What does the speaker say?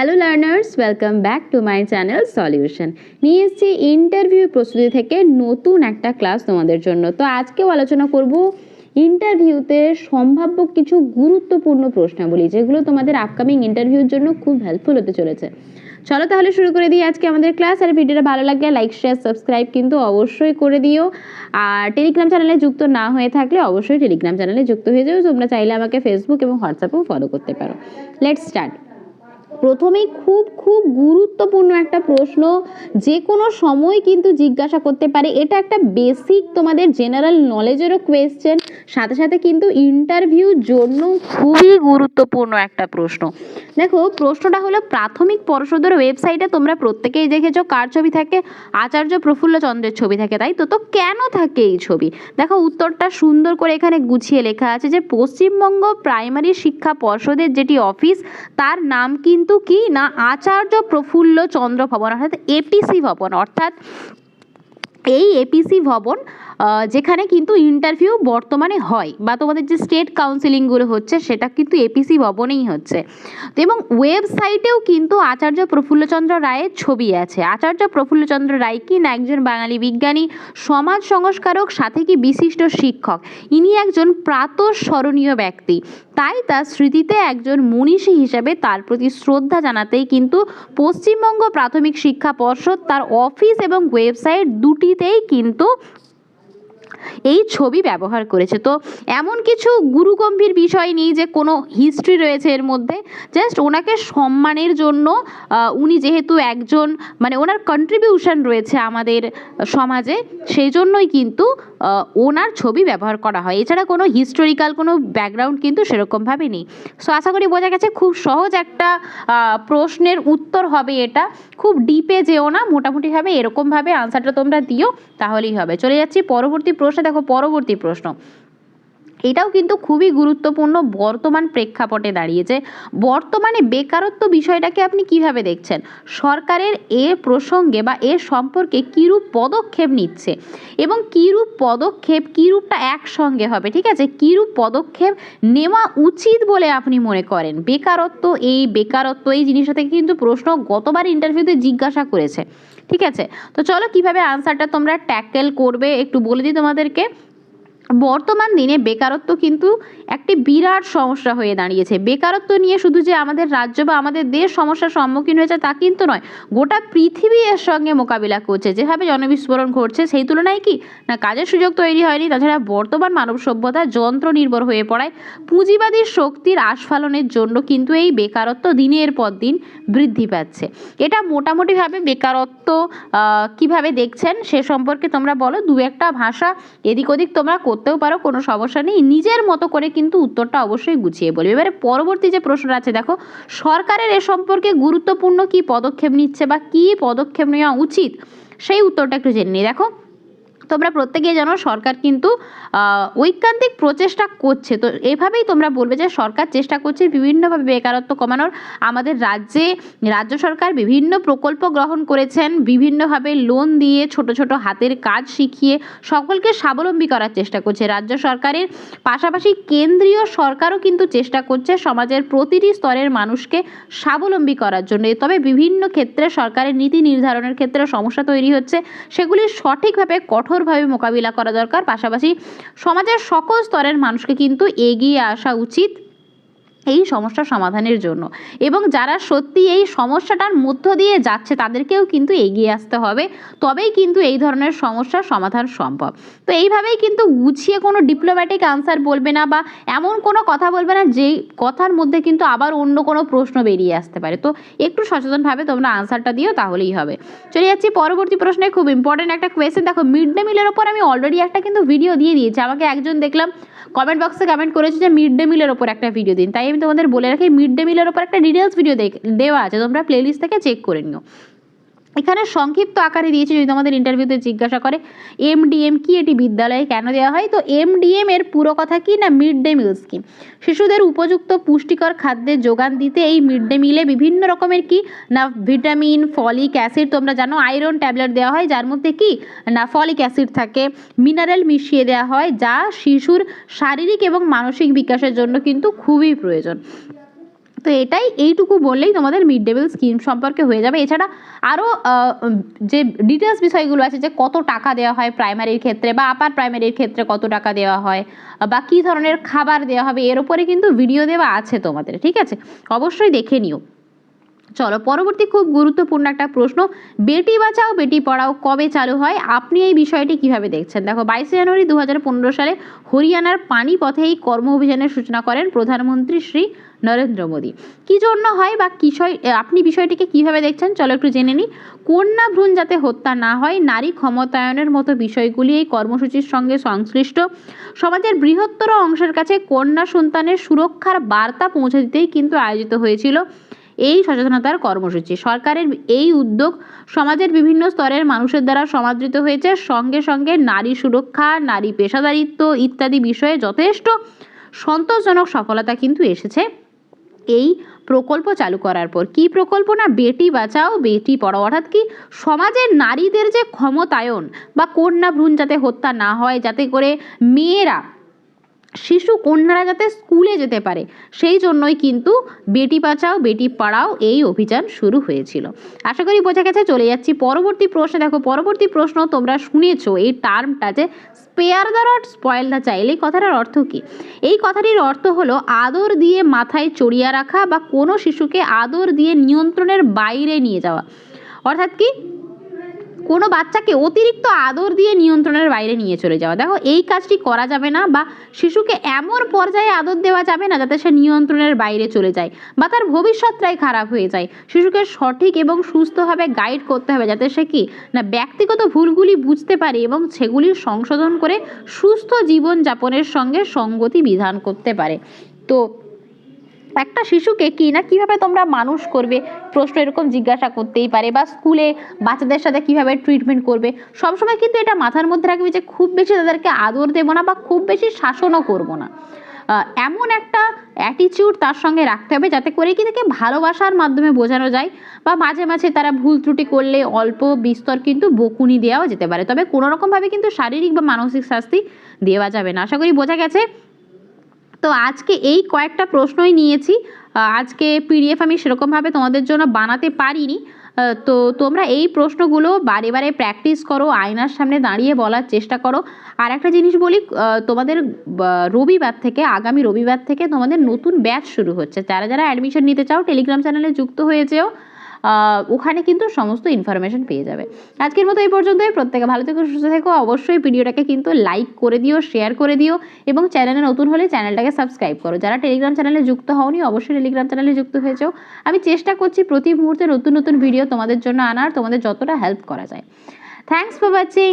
Hello learners welcome back to my channel solution নিয়ে এসেছি interview প্রস্তুতি থেকে নতুন একটা ক্লাস তোমাদের জন্য। তো আজকেও আলোচনা করব ইন্টারভিউতে সম্ভাব্য কিছু গুরুত্বপূর্ণ প্রশ্নাবলী, যেগুলো তোমাদের আপকামিং ইন্টারভিউর জন্য খুব হেল্পফুল হতে চলেছে। চলো তাহলে শুরু করে দিই আজকে আমাদের ক্লাস আর ভিডিওটা ভালো লাগলে লাইক শেয়ার সাবস্ক্রাইব কিন্তু অবশ্যই করে দিও। আর টেলিগ্রাম চ্যানেলে যুক্ত না হয়ে থাকলে অবশ্যই টেলিগ্রাম চ্যানেলে যুক্ত হয়ে যাও। তোমরা চাইলে আমাকে ফেসবুক এবং হোয়াটসঅ্যাপেও ফলো করতে পারো। লেটস স্টার্ট প্রথমেই খুব খুব গুরুত্বপূর্ণ একটা প্রশ্ন, যে কোনো সময় কিন্তু জিজ্ঞাসা করতে পারে। এটা একটা বেসিক তোমাদের জেনারেল নলেজেরও কোয়েশ্চেন সাথে সাথে কিন্তু ইন্টারভিউর জন্য খুবই গুরুত্বপূর্ণ একটা প্রশ্ন। দেখো, প্রশ্নটা হলো, প্রাথমিক পর্ষদের ওয়েবসাইটে তোমরা প্রত্যেকেই দেখেছ, কার ছবি থাকে? আচার্য প্রফুল্ল চন্দ্রের ছবি থাকে, তাই তো? তো কেন থাকে এই ছবি? দেখো, উত্তরটা সুন্দর করে এখানে গুছিয়ে লেখা আছে যে, পশ্চিমবঙ্গ প্রাইমারি শিক্ষা পর্ষদের যেটি অফিস তার নাম কিন্তু কি না আচার্য প্রফুল্ল চন্দ্র ভবন অর্থাৎ এপিসি ভবন অর্থাৎ এই এপিসি ভবন যেখানে কিন্তু ইন্টারভিউ বর্তমানে হয় বা তোমাদের যে স্টেট কাউন্সিলিংগুলো হচ্ছে, সেটা কিন্তু এপিসি ভবনেই হচ্ছে। তো এবং ওয়েবসাইটেও কিন্তু আচার্য প্রফুল্লচন্দ্র রায়ের ছবি আছে। আচার্য প্রফুল্লচন্দ্র রায় কি না? একজন বাঙালি বিজ্ঞানী, সমাজ সংস্কারক, সাথে কি বিশিষ্ট শিক্ষক? ইনি একজন প্রাতঃস্মরণীয় ব্যক্তি। তাই তার স্মৃতিতে একজন মনীষী হিসেবে তার প্রতি শ্রদ্ধা জানাতেই কিন্তু পশ্চিমবঙ্গ প্রাথমিক শিক্ষা পর্ষদ তার অফিস এবং ওয়েবসাইট দুটিতেই কিন্তু এই ছবি ব্যবহার করেছে। তো এমন কিছু গুরুগম্ভীর বিষয় নেই যে কোনো হিস্ট্রি রয়েছে এর মধ্যে জাস্ট ওনাকে সম্মানের জন্য উনি যেহেতু একজন মানে ওনার কন্ট্রিবিউশন রয়েছে আমাদের সমাজে, সেই জন্যই কিন্তু ওনার ছবি ব্যবহার করা হয়। এছাড়া কোনো হিস্টোরিক্যাল কোনো ব্যাকগ্রাউন্ড কিন্তু সেরকমভাবে নেই সো আশা করি বোঝা গেছে খুব সহজ একটা প্রশ্নের উত্তর হবে এটা। খুব ডিপে যেও না, মোটামুটিভাবে এরকমভাবে আনসারটা তোমরা দিও, তাহলেই হবে। চলে যাচ্ছি পরবর্তী প্রশ্নে। দেখো, পরবর্তী প্রশ্ন। এটাও কিন্তু খুবই গুরুত্বপূর্ণ বর্তমান প্রেক্ষাপটে দাঁড়িয়েছে। বর্তমানে বেকারত্ব বিষয়টাকে আপনি কীভাবে দেখছেন? সরকারের এ প্রসঙ্গে বা এর সম্পর্কে কীরূপ পদক্ষেপ নিচ্ছে? এবং কীরূপ পদক্ষেপ, কীরূপটা একসঙ্গে হবে, ঠিক আছে? কীরূপ পদক্ষেপ নেওয়া উচিত বলে আপনি মনে করেন? বেকারত্ব, এই বেকারত্ব, এই জিনিসটা থেকে কিন্তু প্রশ্ন গতবার ইন্টারভিউতে জিজ্ঞাসা করেছে, ঠিক আছে? তো চলো কীভাবে আনসারটা তোমরা ট্যাকেল করবে একটু বলে দিই তোমাদেরকে। বর্তমান দিনে বেকারত্ব কিন্তু একটি বিরাট সমস্যা হয়ে দাঁড়িয়েছে। বেকারত্ব নিয়ে শুধু যে আমাদের রাজ্য বা আমাদের দেশ সমস্যার সম্মুখীন হয়েছে তা কিন্তু নয়, গোটা পৃথিবী এর সঙ্গে মোকাবিলা করছে। যেভাবে জনবিস্ফোরণ ঘটছে, সেই তুলনায় কি? না, কাজের সুযোগ তৈরি হয়নি, তাছাড়া বর্তমান মানব সভ্যতা যন্ত্র নির্ভর হয়ে পড়ায়। পুঁজিবাদী শক্তির আস্ফালনের জন্য কিন্তু এই বেকারত্ব দিনের পর দিন বৃদ্ধি পাচ্ছে। এটা মোটামুটিভাবে বেকারত্ব কীভাবে দেখছেন সে সম্পর্কে তোমরা বলো। দু একটা ভাষা এদিক ওদিক তোমরা করতেও পারো, কোনো সমস্যা নেই। নিজের মতো করে কিন্তু উত্তরটা অবশ্যই গুছিয়ে বলবে। এবারে পরবর্তী যে প্রশ্ন আছে, দেখো, সরকারের এ সম্পর্কে গুরুত্বপূর্ণ কি পদক্ষেপ নিচ্ছে বা কি পদক্ষেপ নেওয়া উচিত? সেই উত্তরটা একটু জেনে নিই। দেখো তোমরা প্রত্যেকেই জানো সরকার কিন্তু ঐকান্তিক প্রচেষ্টা করছে। তো এভাবেই তোমরা বলবে যে সরকার চেষ্টা করছে বিভিন্নভাবে বেকারত্ব কমানোর। আমাদের রাজ্যে, রাজ্য সরকার বিভিন্ন প্রকল্প গ্রহণ করেছেন, বিভিন্নভাবে লোন দিয়ে ছোট ছোট হাতের কাজ শিখিয়ে সকলকে স্বাবলম্বী করার চেষ্টা করছে। রাজ্য সরকারের পাশাপাশি কেন্দ্রীয় সরকারও কিন্তু চেষ্টা করছে সমাজের প্রতিটি স্তরের মানুষকে স্বাবলম্বী করার জন্য। তবে বিভিন্ন ক্ষেত্রে সরকারের নীতি নির্ধারণের ক্ষেত্রে সমস্যা তৈরি হচ্ছে। সেগুলি সঠিকভাবে কঠোরভাবে মোকাবিলা করা দরকার। পাশাপাশি সমাজের সকল স্তরের মানুষকে কিন্তু এগিয়ে আসা উচিত। এই সমস্যা সমাধানের জন্য। এবং যারা সত্যি এই সমস্যাটার মধ্য দিয়ে যাচ্ছে, তাদেরকেও কিন্তু এগিয়ে আসতে হবে। তবেই কিন্তু এই ধরনের সমস্যার সমাধান সম্ভব। তো এইভাবেই কিন্তু গুছিয়ে কোনো ডিপ্লোম্যাটিক আনসার বলবে না বা এমন কোনো কথা বলবে না, যেই কথার মধ্যে কিন্তু আবার অন্য কোনো প্রশ্ন বেরিয়ে আসতে পারে। তো একটু সচেতনভাবে তোমরা আনসারটা দিও, তাহলেই হবে। চলে যাচ্ছি পরবর্তী প্রশ্নে। খুব ইম্পর্টেন্ট একটা কোয়েশ্চেন দেখো মিড ডে মিলের ওপর আমি অলরেডি একটা কিন্তু ভিডিও দিয়ে দিয়েছি। আমাকে একজন দেখলাম কমেন্ট বক্সে কমেন্ট করেছে যে মিড ডে মিলের ওপর একটা ভিডিও দিন। তাই আমি তোমাদের বলে রাখি মিড ডে মিলের ওপর একটা ডিটেলস ভিডিও দেওয়া আছে, তোমরা প্লেলিস্ট থেকে চেক করে নিও। এখানে সংক্ষিপ্ত আকারে দিয়েছে যদি তোমাদের ইন্টারভিউতে জিজ্ঞাসা করে এমডিএম কি এটি বিদ্যালয়ে কেন দেওয়া হয়? তো এমডিএম এর পুরো কথা কি না? মিড ডে মিল স্কিম শিশুদের উপযুক্ত পুষ্টিকর খাদ্যের যোগান দিতে এই মিড ডে মিলে বিভিন্ন রকমের কি? না, ভিটামিন, ফলিক অ্যাসিড তোমরা জানো, আয়রন ট্যাবলেট দেওয়া হয়, যার মধ্যে কি? না, ফলিক অ্যাসিড থাকে। মিনারেল মিশিয়ে দেওয়া হয়, যা শিশুর শারীরিক এবং মানসিক বিকাশের জন্য কিন্তু খুবই প্রয়োজন। তো এটাই এইটুকু বললেই তোমাদের মিড ডে মিল স্কিম সম্পর্কে হয়ে যাবে। এছাড়া আরও যে ডিটেলস বিষয়গুলো আছে, যে কত টাকা দেওয়া হয় প্রাইমারির ক্ষেত্রে বা আপার প্রাইমারির ক্ষেত্রে কত টাকা দেওয়া হয়, বা কী ধরনের খাবার দেওয়া হবে, এর উপরে কিন্তু ভিডিও দেওয়া আছে তোমাদের, ঠিক আছে? অবশ্যই দেখে নিও। চলো, পরবর্তী খুব গুরুত্বপূর্ণ একটা প্রশ্ন। বেটি বাঁচাও, বেটি পড়াও, কবে চালু হয়? আপনি এই বিষয়টি কীভাবে দেখছেন? দেখো, বাইশে জানুয়ারি দু হাজার পনেরো সালে হরিয়ানার পানিপথে এই কর্ম অভিযানের সূচনা করেন প্রধানমন্ত্রী শ্রী নরেন্দ্র মোদী। কী জন্য হয় বা বিষয় আপনি বিষয়টিকে কীভাবে দেখছেন? চলো একটু জেনে নিই। কন্যা ভ্রূণ যাতে হত্যা না হয়, নারী ক্ষমতায়নের মতো বিষয়গুলি এই কর্মসূচির সঙ্গে সংশ্লিষ্ট। সমাজের বৃহত্তর অংশের কাছে কন্যা সন্তানের সুরক্ষার বার্তা পৌঁছে দিতেই কিন্তু আয়োজিত হয়েছিল। এই সচেতনতার কর্মসূচি। সরকারের এই উদ্যোগ সমাজের বিভিন্ন স্তরের মানুষের দ্বারা সমাদৃত হয়েছে। সঙ্গে সঙ্গে নারী সুরক্ষা, নারী পেশাদারিত্ব ইত্যাদি বিষয়ে যথেষ্ট সন্তোষজনক সফলতা কিন্তু এসেছে। এই প্রকল্প চালু করার পর কি প্রকল্প না বেটি বাঁচাও, বেটি পড়াও, অর্থাৎ কি সমাজের নারীদের যে ক্ষমতায়ন বা কন্যা ভ্রূণ যাতে হত্যা না হয়, যাতে করে মেয়েরা শিশু কন্যারা যাতে স্কুলে যেতে পারে। সেই জন্যই কিন্তু বেটি বাঁচাও, বেটি পড়াও এই অভিযান শুরু হয়েছিল। আশা করি বোঝা গেছে, চলে যাচ্ছি পরবর্তী প্রশ্নে। দেখো, পরবর্তী প্রশ্ন তোমরা শুনেছো এই টার্মটা যে spare the rod spoil the child এই কথাটার অর্থ কী? এই কথাটির অর্থ হলো আদর দিয়ে মাথায় চড়িয়ে রাখা বা কোনো শিশুকে আদর দিয়ে নিয়ন্ত্রণের বাইরে নিয়ে যাওয়া। অর্থাৎ কি? কোনো বাচ্চাকে অতিরিক্ত আদর দিয়ে নিয়ন্ত্রণের বাইরে নিয়ে চলে যাওয়া। দেখো, এই কাজটি করা যাবে না বা শিশুকে এমন পর্যায়ে আদর দেওয়া যাবে না যাতে সে নিয়ন্ত্রণের বাইরে চলে যায় বা তার ভবিষ্যৎটাই খারাপ হয়ে যায়। শিশুকে সঠিক এবং সুস্থভাবে গাইড করতে হবে যাতে সে কি না ব্যক্তিগত ভুলগুলি বুঝতে পারে এবং সেগুলির সংশোধন করে সুস্থ জীবনযাপনের সঙ্গে সঙ্গতি বিধান করতে পারে। তো একটা শিশুকে কি না কীভাবে তোমরা মানুষ করবে? প্রশ্ন এরকম জিজ্ঞাসা করতেই পারে বা স্কুলে বাচ্চাদের সাথে কীভাবে ট্রিটমেন্ট করবে? সবসময় কিন্তু এটা মাথার মধ্যে রাখবে যে খুব বেশি তাদেরকে আদর দেবো না বা খুব বেশি শাসনও করব না। এমন একটা অ্যাটিটিউড তার সঙ্গে রাখতে হবে যাতে করে কি তাকে ভালোবাসার মাধ্যমে বোঝানো যায় বা মাঝে মাঝে তারা ভুল ত্রুটি করলে অল্প বিস্তর কিন্তু বকুনি দেওয়াও যেতে পারে। তবে কোনো রকমভাবে কিন্তু শারীরিক বা মানসিক শাস্তি দেওয়া যাবে না। আশা করি বোঝা গেছে। তো আজকে এই কয়েকটা প্রশ্নই নিয়েছি। আজকে পিডিএফ আমি সেরকমভাবে তোমাদের জন্য বানাতে পারিনি। তো তোমরা এই প্রশ্নগুলো বারে বারে প্র্যাকটিস করো, আয়নার সামনে দাঁড়িয়ে বলার চেষ্টা করো। আর একটা জিনিস বলি তোমাদের রবিবার থেকে, আগামী রবিবার থেকে তোমাদের নতুন ব্যাচ শুরু হচ্ছে। যারা যারা অ্যাডমিশন নিতে চাও টেলিগ্রাম চ্যানেলে যুক্ত হয়ে যেও ওখানে কিন্তু সমস্ত ইনফরমেশন পেয়ে যাবে। আজকের মতো এই পর্যন্তই। প্রত্যেকে ভালো থেকো, সুস্থ থেকো। অবশ্যই ভিডিওটাকে কিন্তু লাইক করে দিও শেয়ার করে দিও এবং চ্যানেলে নতুন হলে চ্যানেলটাকে সাবস্ক্রাইব করো। যারা টেলিগ্রাম চ্যানেলে যুক্ত হওনি, অবশ্যই টেলিগ্রাম চ্যানেলে যুক্ত হয়ে যাও আমি চেষ্টা করছি প্রতি মুহূর্তে নতুন নতুন ভিডিও তোমাদের জন্য আনার, তোমাদের যতটা হেল্প করা যায়। Thanks for watching